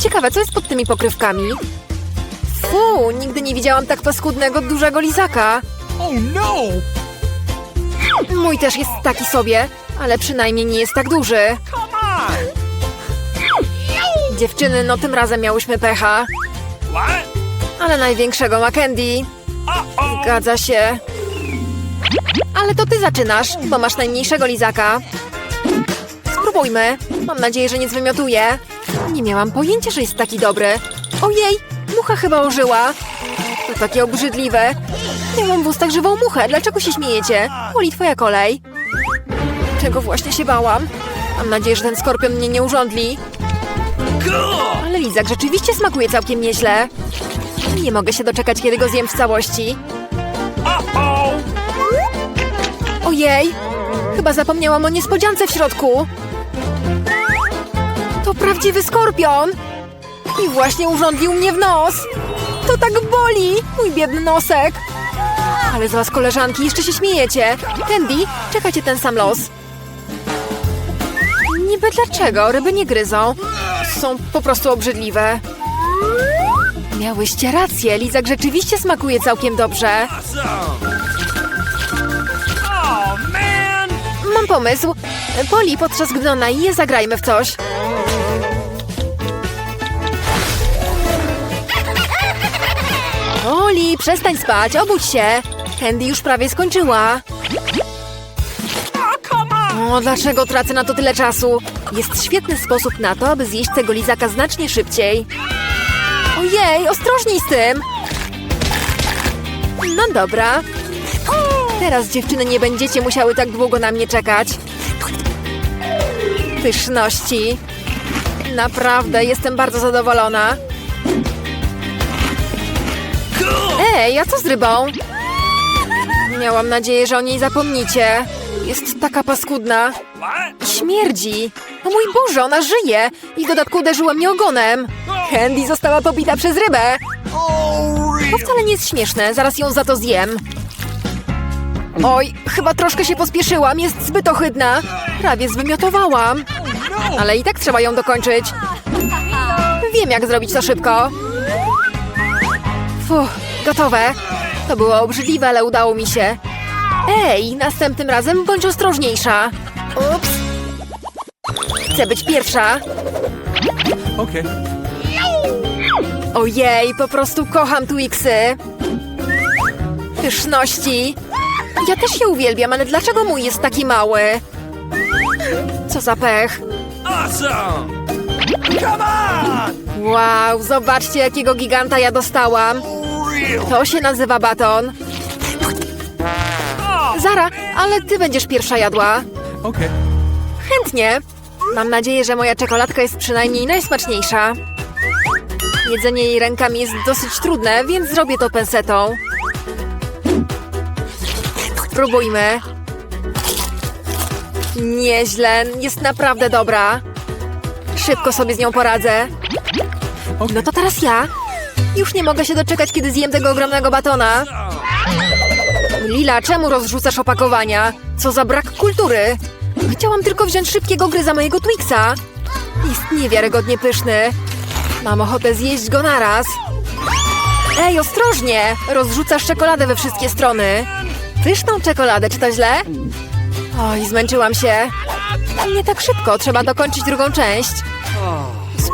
Ciekawe, co jest pod tymi pokrywkami? Fu, nigdy nie widziałam tak paskudnego, dużego lizaka. Oh no! Mój też jest taki sobie, ale przynajmniej nie jest tak duży. Dziewczyny, no tym razem miałyśmy pecha. Ale największego ma Candy. Zgadza się. Ale to ty zaczynasz, bo masz najmniejszego lizaka. Spróbujmy. Mam nadzieję, że nie zwymiotuje. Nie miałam pojęcia, że jest taki dobry. Ojej, mucha chyba ożyła. To takie obrzydliwe. Miałam w ustach żywą muchę. Dlaczego się śmiejecie? Oli, twoja kolej. Czego właśnie się bałam? Mam nadzieję, że ten skorpion mnie nie urządli. Ale lizak rzeczywiście smakuje całkiem nieźle. Nie mogę się doczekać, kiedy go zjem w całości. Ojej! Chyba zapomniałam o niespodziance w środku. To prawdziwy skorpion! I właśnie urządlił mnie w nos! To tak boli! Mój biedny nosek! Ale z was, koleżanki, jeszcze się śmiejecie. Candy, czekacie ten sam los. Niby dlaczego? Ryby nie gryzą. Są po prostu obrzydliwe. Miałyście rację, lizak rzeczywiście smakuje całkiem dobrze. Oh! Mam pomysł. Poli, podczas gdy ona je, zagrajmy w coś. Przestań spać, obudź się. Candy już prawie skończyła. O, dlaczego tracę na to tyle czasu? Jest świetny sposób na to, aby zjeść tego lizaka znacznie szybciej. Ojej, ostrożniej z tym! No dobra. Teraz dziewczyny nie będziecie musiały tak długo na mnie czekać. Pyszności. Naprawdę, jestem bardzo zadowolona. Ej, a co z rybą? Miałam nadzieję, że o niej zapomnicie. Jest taka paskudna. Śmierdzi! O mój Boże, ona żyje! I w dodatku uderzyła mnie ogonem! Candy została pobita przez rybę! To wcale nie jest śmieszne, zaraz ją za to zjem. Oj, chyba troszkę się pospieszyłam, jest zbyt ohydna. Prawie zwymiotowałam. Ale i tak trzeba ją dokończyć. Wiem, jak zrobić to szybko. Fuh, gotowe. To było obrzydliwe, ale udało mi się. Ej, następnym razem bądź ostrożniejsza. Ups. Chcę być pierwsza. Okay. Ojej, po prostu kocham Twixy. Pyszności. Ja też je uwielbiam, ale dlaczego mój jest taki mały? Co za pech. Awesome! Come on! Wow, zobaczcie, jakiego giganta ja dostałam. To się nazywa baton. Zara, ale ty będziesz pierwsza jadła. okay. Chętnie. Mam nadzieję, że moja czekoladka jest przynajmniej najsmaczniejsza. Jedzenie jej rękami jest dosyć trudne, więc zrobię to pensetą. Spróbujmy. Nieźle, jest naprawdę dobra. Szybko sobie z nią poradzę. No to teraz ja. Już nie mogę się doczekać, kiedy zjem tego ogromnego batona. Lila, czemu rozrzucasz opakowania? Co za brak kultury! Chciałam tylko wziąć szybkiego gryza mojego Twixa. Jest niewiarygodnie pyszny. Mam ochotę zjeść go naraz. Ej, ostrożnie! Rozrzucasz czekoladę we wszystkie strony. Pyszną czekoladę, czy to źle? Oj, zmęczyłam się. Nie tak szybko, trzeba dokończyć drugą część.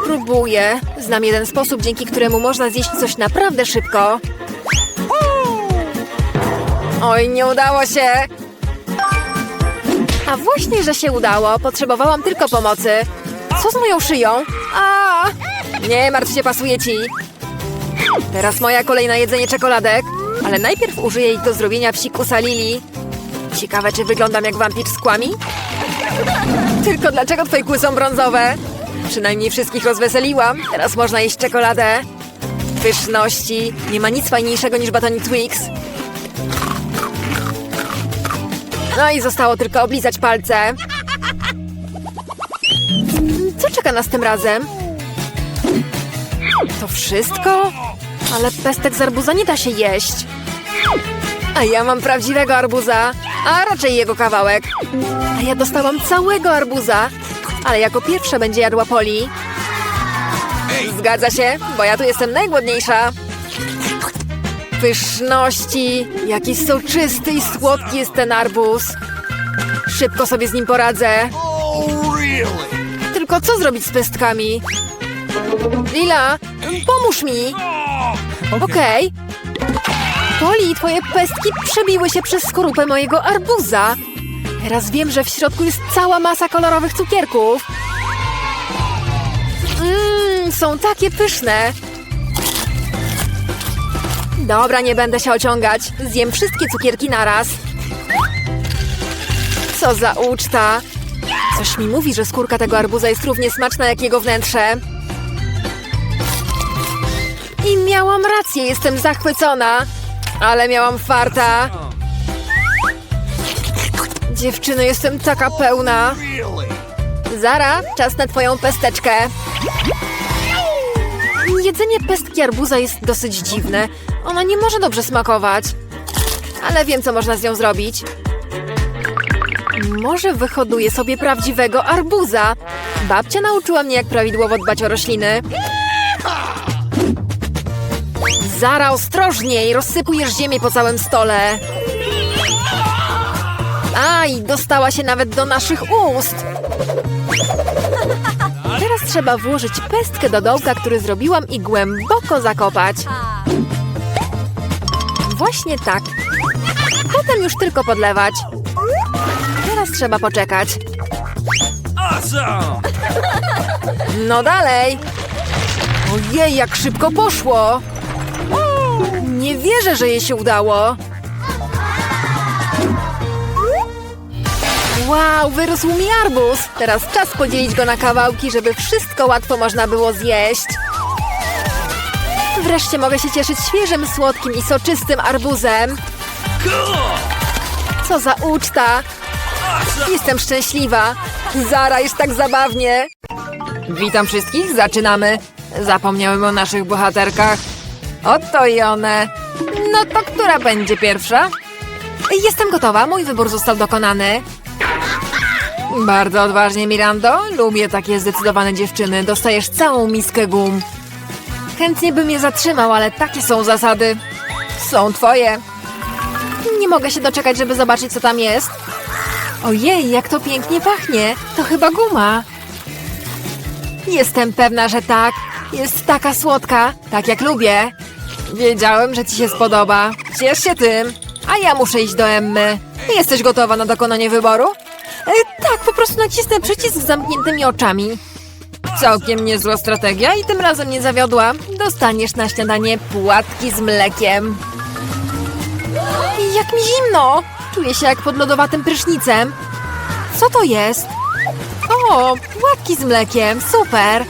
Spróbuję. Znam jeden sposób, dzięki któremu można zjeść coś naprawdę szybko. Oj, nie udało się. A właśnie, że się udało. Potrzebowałam tylko pomocy. Co z moją szyją? A! Nie martw się, pasuje ci. Teraz moja kolej na jedzenie czekoladek. Ale najpierw użyję ich do zrobienia psikusa Lili. Ciekawe, czy wyglądam jak wampir z kłami? Tylko dlaczego twoje kły są brązowe? Przynajmniej wszystkich rozweseliłam. Teraz można jeść czekoladę. Pyszności. Nie ma nic fajniejszego niż batonik Twix. No i zostało tylko oblizać palce. Co czeka nas tym razem? To wszystko? Ale pestek z arbuza nie da się jeść. A ja mam prawdziwego arbuza, a raczej jego kawałek. A ja dostałam całego arbuza, ale jako pierwsza będzie jadła Poli. Zgadza się, bo ja tu jestem najgłodniejsza. Pyszności! Jaki soczysty i słodki jest ten arbuz. Szybko sobie z nim poradzę. Oh? Tylko co zrobić z pestkami? Lila, pomóż mi! Oh, Okej. Poli, twoje pestki przebiły się przez skorupę mojego arbuza. Teraz wiem, że w środku jest cała masa kolorowych cukierków. Mmm, są takie pyszne. Dobra, nie będę się ociągać. Zjem wszystkie cukierki naraz. Co za uczta. Coś mi mówi, że skórka tego arbuza jest równie smaczna jak jego wnętrze. I miałam rację, jestem zachwycona. Ale miałam farta. Dziewczyny, jestem taka pełna. Zara, czas na twoją pesteczkę. Jedzenie pestki arbuza jest dosyć dziwne. Ona nie może dobrze smakować. Ale wiem, co można z nią zrobić. Może wyhoduję sobie prawdziwego arbuza. Babcia nauczyła mnie, jak prawidłowo dbać o rośliny. Zara, ostrożniej! Rozsypujesz ziemię po całym stole. Aj, dostała się nawet do naszych ust. Teraz trzeba włożyć pestkę do dołka, który zrobiłam i głęboko zakopać. Właśnie tak. Potem już tylko podlewać. Teraz trzeba poczekać. No dalej. Ojej, jak szybko poszło. Nie wierzę, że jej się udało. Wow, wyrósł mi arbuz. Teraz czas podzielić go na kawałki, żeby wszystko łatwo można było zjeść. Wreszcie mogę się cieszyć świeżym, słodkim i soczystym arbuzem. Co za uczta! Jestem szczęśliwa. Zara, jest tak zabawnie. Witam wszystkich, zaczynamy. Zapomniałem o naszych bohaterkach. Oto i one. No to która będzie pierwsza? Jestem gotowa, mój wybór został dokonany. Bardzo odważnie, Mirando. Lubię takie zdecydowane dziewczyny. Dostajesz całą miskę gum. Chętnie bym je zatrzymał, ale takie są zasady. Są twoje. Nie mogę się doczekać, żeby zobaczyć, co tam jest. Ojej, jak to pięknie pachnie! To chyba guma. Jestem pewna, że tak. Jest taka słodka, tak jak lubię. Wiedziałem, że ci się spodoba. Ciesz się tym. A ja muszę iść do Emmy. Jesteś gotowa na dokonanie wyboru? E, tak, po prostu nacisnę przycisk z zamkniętymi oczami. Całkiem niezła strategia i tym razem nie zawiodła. Dostaniesz na śniadanie płatki z mlekiem. Jak mi zimno! Czuję się jak pod lodowatym prysznicem. Co to jest? O, płatki z mlekiem, super!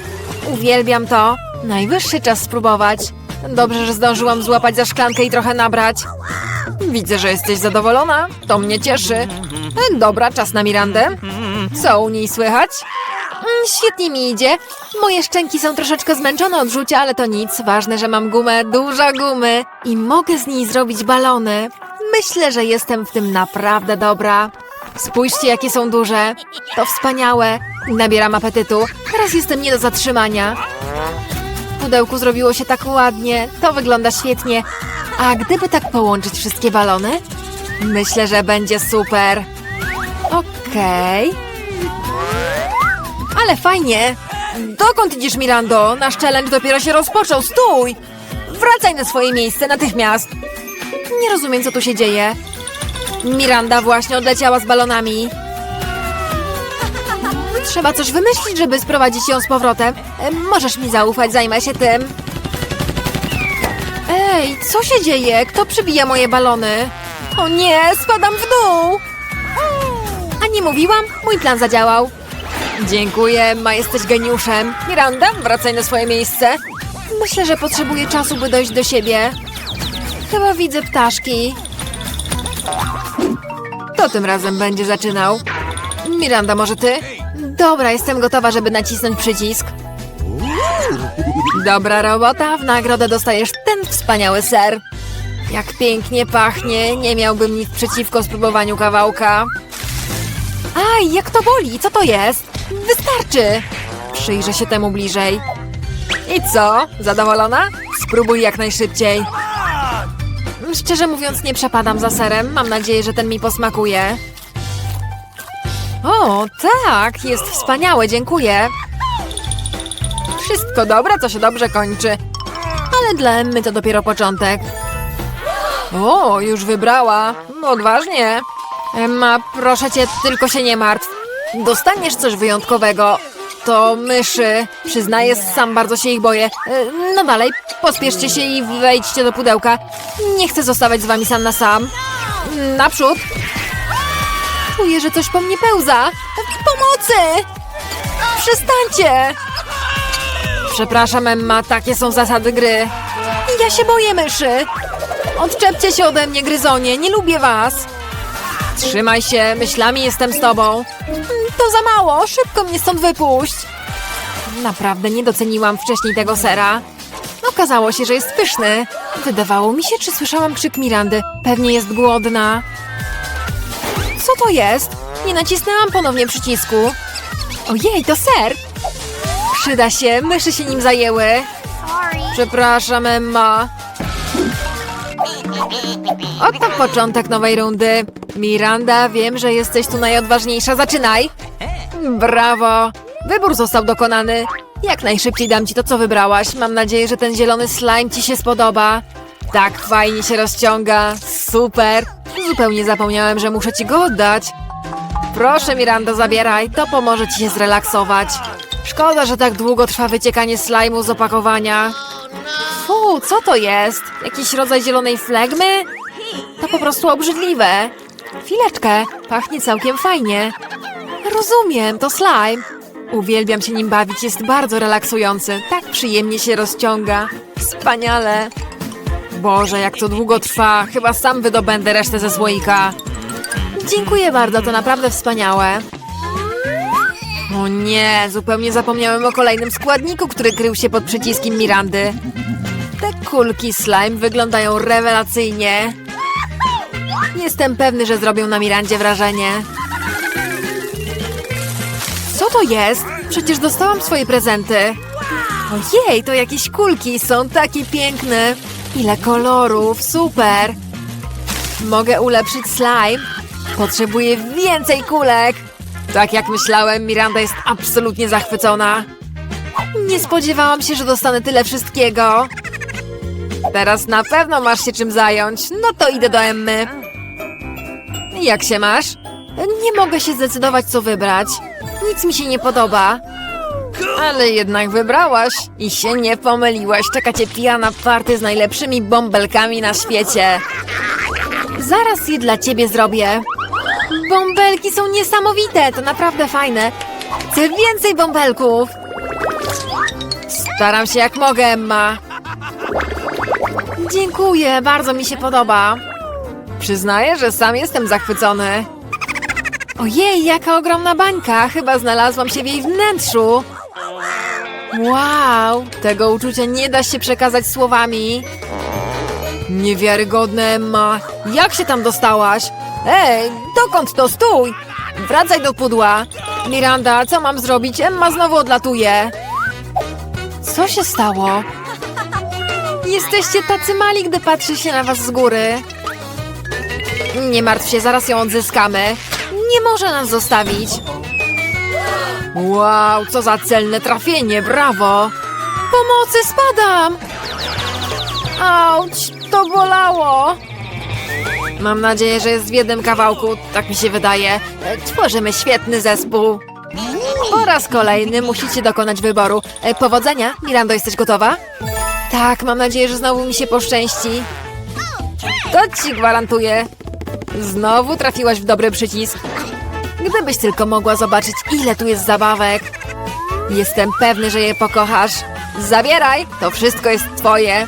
Uwielbiam to. Najwyższy czas spróbować. Dobrze, że zdążyłam złapać za szklankę i trochę nabrać. Widzę, że jesteś zadowolona. To mnie cieszy. Dobra, czas na Mirandę. Co u niej słychać? Mm, Świetnie mi idzie. Moje szczęki są troszeczkę zmęczone od rzucia, ale to nic. Ważne, że mam gumę, dużo gumy i mogę z niej zrobić balony. Myślę, że jestem w tym naprawdę dobra. Spójrzcie, jakie są duże. To wspaniałe. Nabieram apetytu. Teraz jestem nie do zatrzymania. Pudełku zrobiło się tak ładnie. To wygląda świetnie. A gdyby tak połączyć wszystkie balony? Myślę, że będzie super. Okej. Ale fajnie! Dokąd idziesz, Mirando? Nasz challenge dopiero się rozpoczął. Stój! Wracaj na swoje miejsce natychmiast! Nie rozumiem, co tu się dzieje. Miranda właśnie odleciała z balonami. Trzeba coś wymyślić, żeby sprowadzić ją z powrotem. E, Możesz mi zaufać, zajmę się tym. Ej, co się dzieje? Kto przybija moje balony? O nie, spadam w dół! Nie mówiłam? Mój plan zadziałał. Dziękuję, Emma, jesteś geniuszem. Miranda, wracaj na swoje miejsce. Myślę, że potrzebuję czasu, by dojść do siebie. Chyba widzę ptaszki. To tym razem będzie zaczynał. Miranda, może ty? Dobra, jestem gotowa, żeby nacisnąć przycisk. Dobra robota, w nagrodę dostajesz ten wspaniały ser. Jak pięknie pachnie, nie miałbym nic przeciwko spróbowaniu kawałka. Aj, jak to boli, co to jest? Wystarczy! Przyjrzę się temu bliżej. I co? Zadowolona? Spróbuj jak najszybciej. Szczerze mówiąc, nie przepadam za serem. Mam nadzieję, że ten mi posmakuje. O, tak, jest wspaniałe, dziękuję. Wszystko dobre, co się dobrze kończy. Ale dla Emmy to dopiero początek. O, już wybrała. Odważnie. Emma, proszę cię, tylko się nie martw. Dostaniesz coś wyjątkowego. To myszy. Przyznaję, sam bardzo się ich boję. E, No dalej, pospieszcie się i wejdźcie do pudełka. Nie chcę zostawać z wami sam na sam. Naprzód. Czuję, że coś po mnie pełza. Pomocy! Przestańcie! Przepraszam, Emma, takie są zasady gry. Ja się boję myszy. Odczepcie się ode mnie, gryzonie, nie lubię was. Trzymaj się, myślami jestem z tobą. To za mało, szybko mnie stąd wypuść. Naprawdę nie doceniłam wcześniej tego sera. Okazało się, że jest pyszny. Wydawało mi się, czy słyszałam krzyk Mirandy. Pewnie jest głodna. Co to jest? Nie nacisnęłam ponownie przycisku. Ojej, to ser! Przyda się, myszy się nim zajęły. Przepraszam, Emma. Oto początek nowej rundy. Miranda, wiem, że jesteś tu najodważniejsza. Zaczynaj! Brawo! Wybór został dokonany. Jak najszybciej dam ci to, co wybrałaś. Mam nadzieję, że ten zielony slime ci się spodoba. Tak fajnie się rozciąga. Super! Zupełnie zapomniałem, że muszę ci go oddać. Proszę, Miranda, zabieraj. To pomoże ci się zrelaksować. Szkoda, że tak długo trwa wyciekanie slajmu z opakowania. Fu, co to jest? Jakiś rodzaj zielonej flegmy? To po prostu obrzydliwe. Chwileczkę, pachnie całkiem fajnie. Rozumiem, to slime. Uwielbiam się nim bawić, jest bardzo relaksujący. Tak przyjemnie się rozciąga. Wspaniale. Boże, jak to długo trwa. Chyba sam wydobędę resztę ze słoika. Dziękuję bardzo, to naprawdę wspaniałe. O nie, zupełnie zapomniałem o kolejnym składniku, który krył się pod przyciskiem Mirandy. Te kulki slime wyglądają rewelacyjnie. Jestem pewny, że zrobią na Mirandzie wrażenie. Co to jest? Przecież dostałam swoje prezenty. Ojej, to jakieś kulki, są takie piękne. Ile kolorów, super. Mogę ulepszyć slime. Potrzebuję więcej kulek. Tak jak myślałem, Miranda jest absolutnie zachwycona. Nie spodziewałam się, że dostanę tyle wszystkiego. Teraz na pewno masz się czym zająć. No to idę do Emmy. Jak się masz? Nie mogę się zdecydować, co wybrać. Nic mi się nie podoba. Ale jednak wybrałaś i się nie pomyliłaś. Czeka cię pijana party z najlepszymi bąbelkami na świecie. Zaraz je dla ciebie zrobię. Bąbelki są niesamowite, to naprawdę fajne. Chcę więcej bąbelków. Staram się jak mogę, Emma. Dziękuję, bardzo mi się podoba. Przyznaję, że sam jestem zachwycony. Ojej, jaka ogromna bańka! Chyba znalazłam się w jej wnętrzu. Wow, tego uczucia nie da się przekazać słowami. Niewiarygodne, Emma. Jak się tam dostałaś? Ej, dokąd to? Stój! Wracaj do pudła. Miranda, co mam zrobić? Emma znowu odlatuje. Co się stało? Jesteście tacy mali, gdy patrzy się na was z góry. Nie martw się, zaraz ją odzyskamy. Nie może nas zostawić. Wow, co za celne trafienie, brawo! Pomocy, spadam! Auć, to bolało! Mam nadzieję, że jest w jednym kawałku, tak mi się wydaje. E, Tworzymy świetny zespół. Po raz kolejny musicie dokonać wyboru. E, Powodzenia, Mirando, jesteś gotowa? Tak, mam nadzieję, że znowu mi się poszczęści. To ci gwarantuję. Znowu trafiłaś w dobry przycisk. Gdybyś tylko mogła zobaczyć, ile tu jest zabawek. Jestem pewny, że je pokochasz. Zabieraj, to wszystko jest twoje.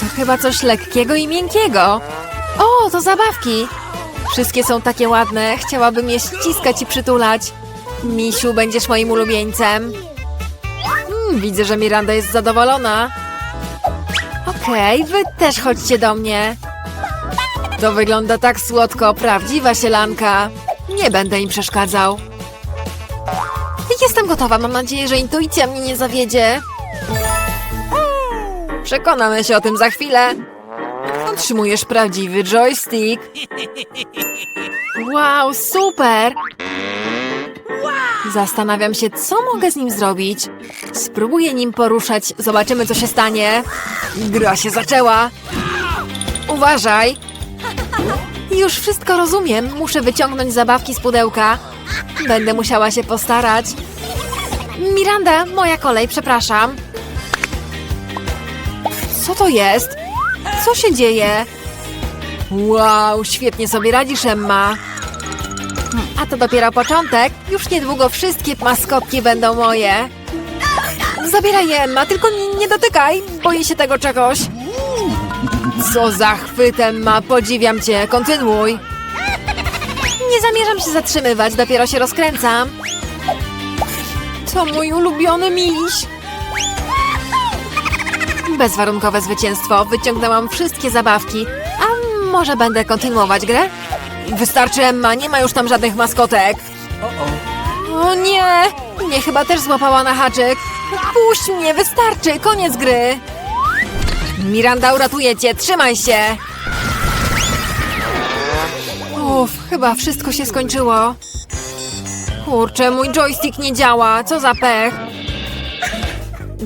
To chyba coś lekkiego i miękkiego. O, to zabawki. Wszystkie są takie ładne. Chciałabym je ściskać i przytulać. Misiu, będziesz moim ulubieńcem. Hmm, widzę, że Miranda jest zadowolona. Okej, wy też chodźcie do mnie. To wygląda tak słodko, prawdziwa sielanka. Nie będę im przeszkadzał. Jestem gotowa, mam nadzieję, że intuicja mnie nie zawiedzie. Przekonamy się o tym za chwilę. Otrzymujesz prawdziwy joystick. Wow, super! Zastanawiam się, co mogę z nim zrobić. Spróbuję nim poruszać, zobaczymy, co się stanie. Gra się zaczęła. Uważaj! Już wszystko rozumiem. Muszę wyciągnąć zabawki z pudełka. Będę musiała się postarać. Miranda, moja kolej, przepraszam. Co to jest? Co się dzieje? Wow, świetnie sobie radzisz, Emma. A to dopiero początek. Już niedługo wszystkie maskotki będą moje. Zabieraj je, Emma, tylko nie, dotykaj. Boję się tego czegoś. Co za chwyt, Emma. Podziwiam cię. Kontynuuj. Nie zamierzam się zatrzymywać, dopiero się rozkręcam. To mój ulubiony miś. Bezwarunkowe zwycięstwo. Wyciągnęłam wszystkie zabawki. A może będę kontynuować grę? Wystarczy, Emma. Nie ma już tam żadnych maskotek. O nie! Mnie chyba też złapała na haczyk. Puść mnie, wystarczy. Koniec gry. Miranda uratuje cię. Trzymaj się. Uff, chyba wszystko się skończyło. Kurczę, mój joystick nie działa. Co za pech.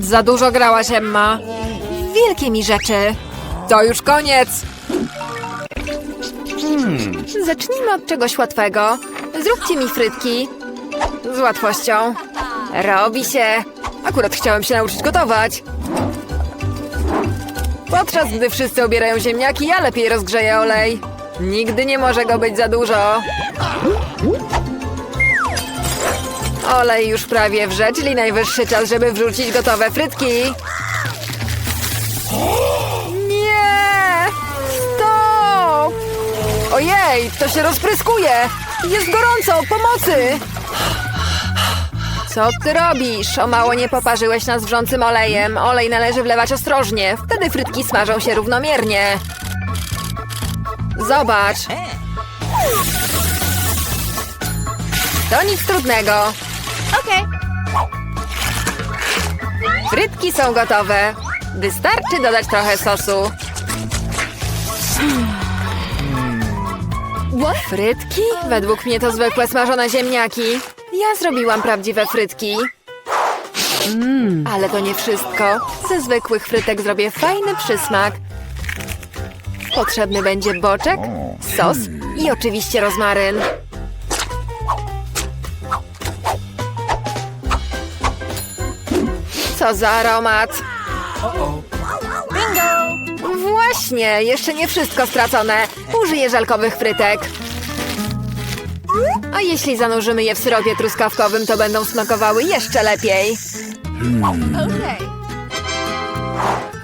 Za dużo grałaś, Emma. Wielkie mi rzeczy. To już koniec. Zacznijmy od czegoś łatwego. Zróbcie mi frytki. Z łatwością. Robi się. Akurat chciałem się nauczyć gotować. Podczas gdy wszyscy obierają ziemniaki, ja lepiej rozgrzeję olej. Nigdy nie może go być za dużo. Olej już prawie wrze, czyli najwyższy czas, żeby wrzucić gotowe frytki. Ojej, to się rozpryskuje! Jest gorąco! Pomocy! Co ty robisz? O mało nie poparzyłeś nas wrzącym olejem. Olej należy wlewać ostrożnie. Wtedy frytki smażą się równomiernie. Zobacz. To nic trudnego. Okay. Frytki są gotowe. Wystarczy dodać trochę sosu. Frytki? Według mnie to zwykłe smażone ziemniaki. Ja zrobiłam prawdziwe frytki. Ale to nie wszystko. Ze zwykłych frytek zrobię fajny przysmak. Potrzebny będzie boczek, sos i oczywiście rozmaryn. Co za aromat! Właśnie, jeszcze nie wszystko stracone. Użyję żelkowych frytek. A jeśli zanurzymy je w syropie truskawkowym, to będą smakowały jeszcze lepiej. Okay.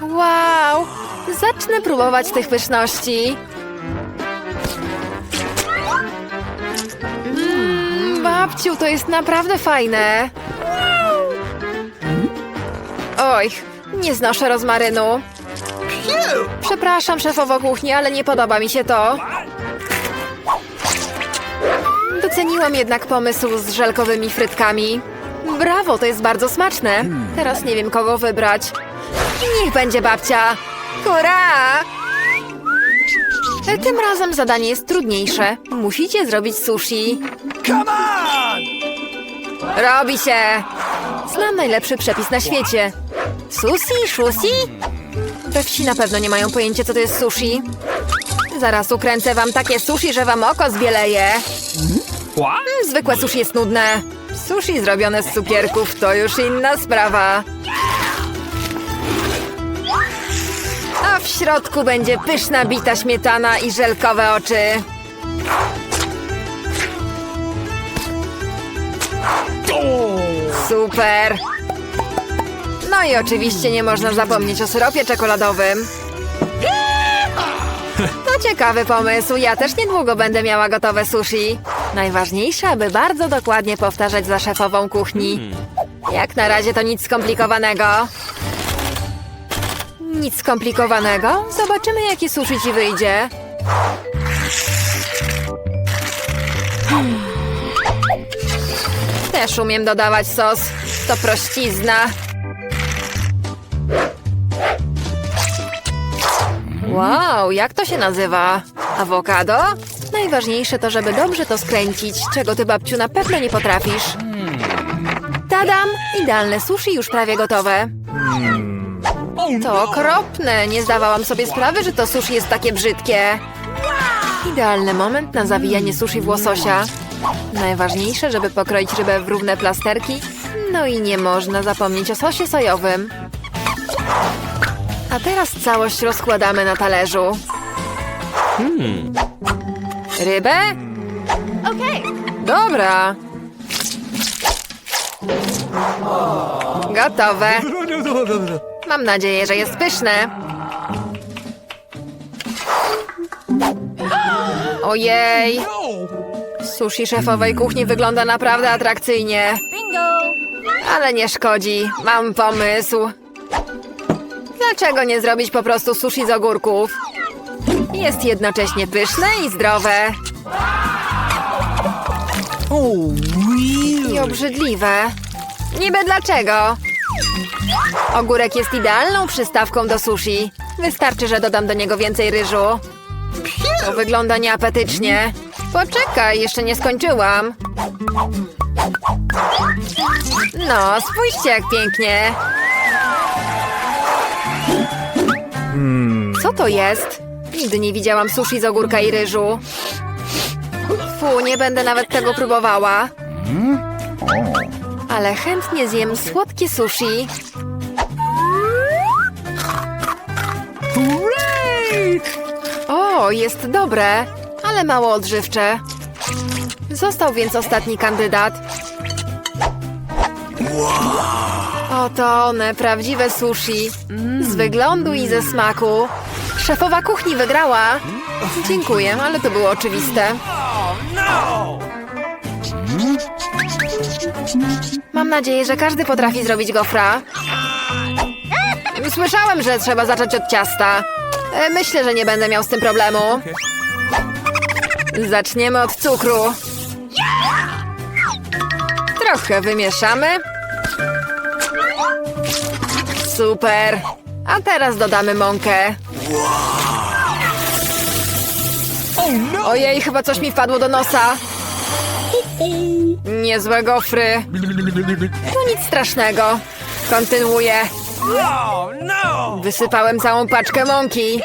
Wow! Zacznę próbować tych pyszności. Mmm, babciu, to jest naprawdę fajne. Oj, nie znoszę rozmarynu. Przepraszam, szefowo kuchni, ale nie podoba mi się to. Doceniłam jednak pomysł z żelkowymi frytkami. Brawo, to jest bardzo smaczne. Teraz nie wiem, kogo wybrać. Niech będzie babcia. Hurra! Tym razem zadanie jest trudniejsze. Musicie zrobić sushi. Come on! Robi się! Znam najlepszy przepis na świecie. Sushi? Shusi? We wsi na pewno nie mają pojęcia, co to jest sushi. Zaraz ukręcę wam takie sushi, że wam oko zbieleje. Zwykłe sushi jest nudne. Sushi zrobione z cukierków to już inna sprawa. A w środku będzie pyszna bita śmietana i żelkowe oczy. Super! No i oczywiście nie można zapomnieć o syropie czekoladowym. To ciekawy pomysł. Ja też niedługo będę miała gotowe sushi. Najważniejsze, aby bardzo dokładnie powtarzać za szefową kuchni. Jak na razie to nic skomplikowanego. Nic skomplikowanego? Zobaczymy, jakie sushi ci wyjdzie. Hmm. Też umiem dodawać sos. To prościzna. Wow, jak to się nazywa? Awokado? Najważniejsze to, żeby dobrze to skręcić, czego ty, babciu, na pewno nie potrafisz. Tadam! Idealne sushi już prawie gotowe. To okropne. Nie zdawałam sobie sprawy, że to sushi jest takie brzydkie. Idealny moment na zawijanie sushi w łososia. Najważniejsze, żeby pokroić rybę w równe plasterki. No i nie można zapomnieć o sosie sojowym. A teraz całość rozkładamy na talerzu. Rybę? Okay. Dobra. Gotowe. Mam nadzieję, że jest pyszne. Ojej! Sushi szefowej kuchni wygląda naprawdę atrakcyjnie. Bingo. Ale nie szkodzi. Mam pomysł. Dlaczego nie zrobić po prostu sushi z ogórków? Jest jednocześnie pyszne i zdrowe. I obrzydliwe. Niby dlaczego? Ogórek jest idealną przystawką do sushi. Wystarczy, że dodam do niego więcej ryżu. To wygląda nieapetycznie. Poczekaj, jeszcze nie skończyłam. No, spójrzcie jak pięknie. Co to jest? Nigdy nie widziałam sushi z ogórka i ryżu. Fu, nie będę nawet tego próbowała. Ale chętnie zjem słodkie sushi. O, jest dobre, ale mało odżywcze. Został więc ostatni kandydat. Oto one, prawdziwe sushi. Z wyglądu i ze smaku. Szefowa kuchni wygrała. Dziękuję, ale to było oczywiste. Mam nadzieję, że każdy potrafi zrobić gofra. Słyszałem, że trzeba zacząć od ciasta. E, Myślę, że nie będę miał z tym problemu. Zaczniemy od cukru. Trochę wymieszamy. Super. A teraz dodamy mąkę. Ojej, chyba coś mi wpadło do nosa. Niezłe gofry. To nic strasznego. Kontynuuję. No, no! Wysypałem całą paczkę mąki.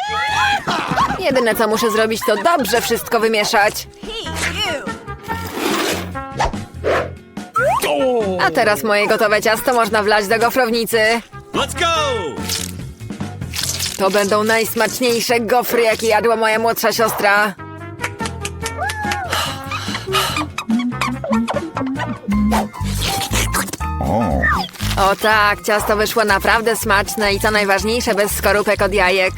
Jedyne co muszę zrobić to dobrze wszystko wymieszać. A teraz moje gotowe ciasto można wlać do gofrownicy. Let's go! To będą najsmaczniejsze gofry, jakie jadła moja młodsza siostra. O tak, ciasto wyszło naprawdę smaczne i co najważniejsze, bez skorupek od jajek.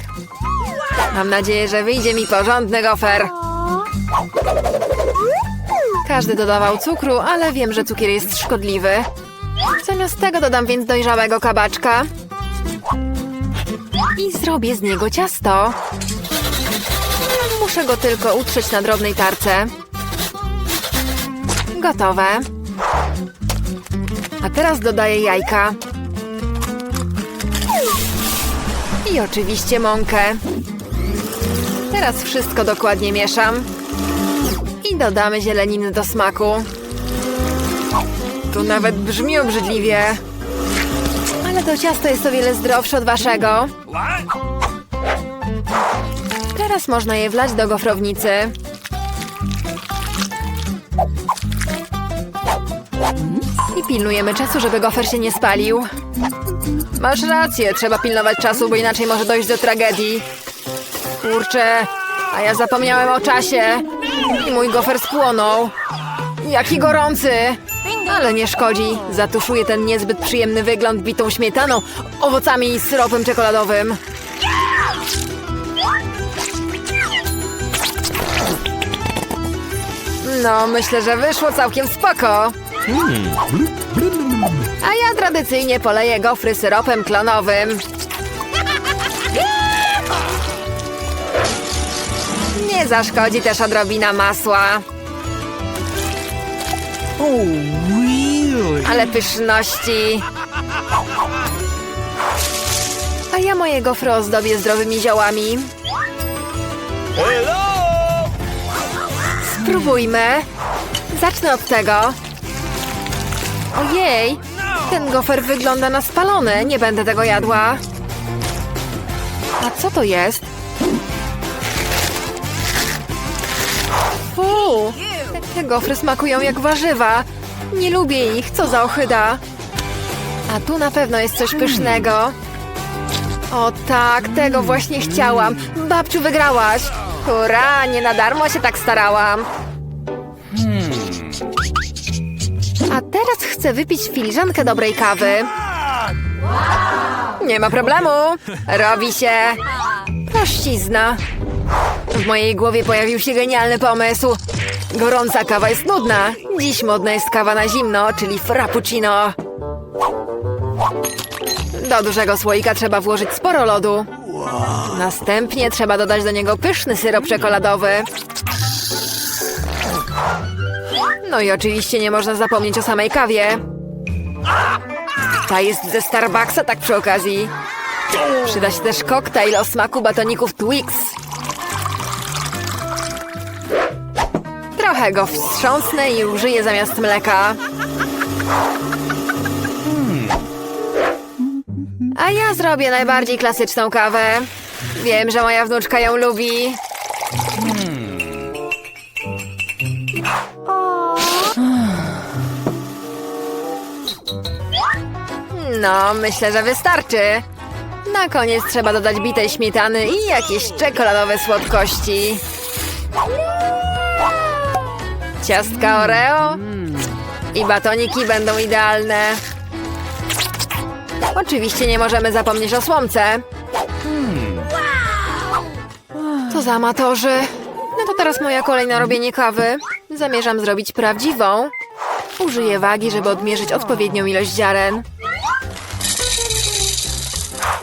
Mam nadzieję, że wyjdzie mi porządny gofer. Każdy dodawał cukru, ale wiem, że cukier jest szkodliwy. Zamiast tego dodam więc dojrzałego kabaczka. I zrobię z niego ciasto. Muszę go tylko utrzeć na drobnej tarce. Gotowe. A teraz dodaję jajka. I oczywiście mąkę. Teraz wszystko dokładnie mieszam. I dodamy zieleniny do smaku. To nawet brzmi obrzydliwie. Ale to ciasto jest o wiele zdrowsze od waszego. What? Teraz można je wlać do gofrownicy. I pilnujemy czasu, żeby gofer się nie spalił. Masz rację, trzeba pilnować czasu, bo inaczej może dojść do tragedii. Kurczę, a ja zapomniałem o czasie. I mój gofer spłonął. Jaki gorący! Ale nie szkodzi. Zatuszuję ten niezbyt przyjemny wygląd bitą śmietaną, owocami i syropem czekoladowym. No, myślę, że wyszło całkiem spoko. A ja tradycyjnie poleję gofry syropem klonowym. Nie zaszkodzi też odrobina masła. Ale pyszności. A ja moje gofry ozdobię zdrowymi ziołami. Spróbujmy. Zacznę od tego. Ojej, ten gofer wygląda na spalony. Nie będę tego jadła. A co to jest? Gofry smakują jak warzywa. Nie lubię ich, co za ohyda. A tu na pewno jest coś pysznego. O tak, tego właśnie chciałam. Babciu, wygrałaś. Hurra, nie na darmo się tak starałam. A teraz chcę wypić filiżankę dobrej kawy. Nie ma problemu. Robi się. Prościzna. W mojej głowie pojawił się genialny pomysł. Gorąca kawa jest nudna. Dziś modna jest kawa na zimno, czyli frappuccino. Do dużego słoika trzeba włożyć sporo lodu. Następnie trzeba dodać do niego pyszny syrop czekoladowy. No i oczywiście nie można zapomnieć o samej kawie. Ta jest ze Starbucksa, tak przy okazji. Przyda się też koktajl o smaku batoników Twix. Trochę go wstrząsnę i użyję zamiast mleka. A ja zrobię najbardziej klasyczną kawę. Wiem, że moja wnuczka ją lubi. No, myślę, że wystarczy. Na koniec trzeba dodać bitej śmietany i jakieś czekoladowe słodkości. Ciastka Oreo i batoniki będą idealne. Oczywiście nie możemy zapomnieć o słomce. To za amatorzy. No to teraz moja kolej na robienie kawy. Zamierzam zrobić prawdziwą. Użyję wagi, żeby odmierzyć odpowiednią ilość ziaren.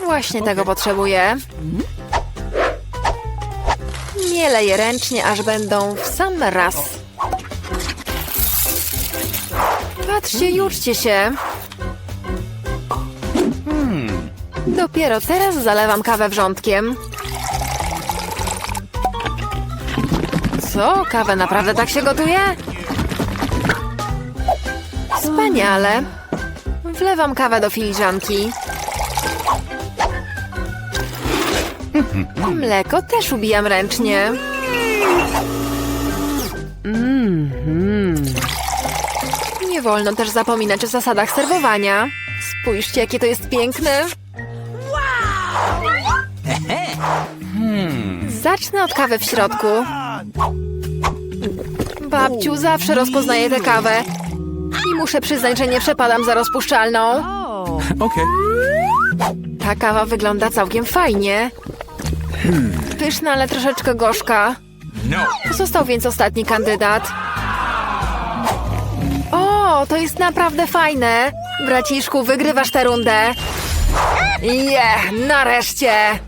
Właśnie tego potrzebuję. Mielę je ręcznie, aż będą w sam raz. Patrzcie, juczcie się. Dopiero teraz zalewam kawę wrzątkiem. Co? Kawę naprawdę tak się gotuje? Wspaniale. Wlewam kawę do filiżanki. Mleko też ubijam ręcznie. Wolno też zapominać o zasadach serwowania. Spójrzcie, jakie to jest piękne. Zacznę od kawy w środku. Babciu, zawsze rozpoznaję tę kawę. I muszę przyznać, że nie przepadam za rozpuszczalną. Okay. Ta kawa wygląda całkiem fajnie. Pyszna, ale troszeczkę gorzka. No. Został więc ostatni kandydat. O, to jest naprawdę fajne. Braciszku, wygrywasz tę rundę. Je, nareszcie.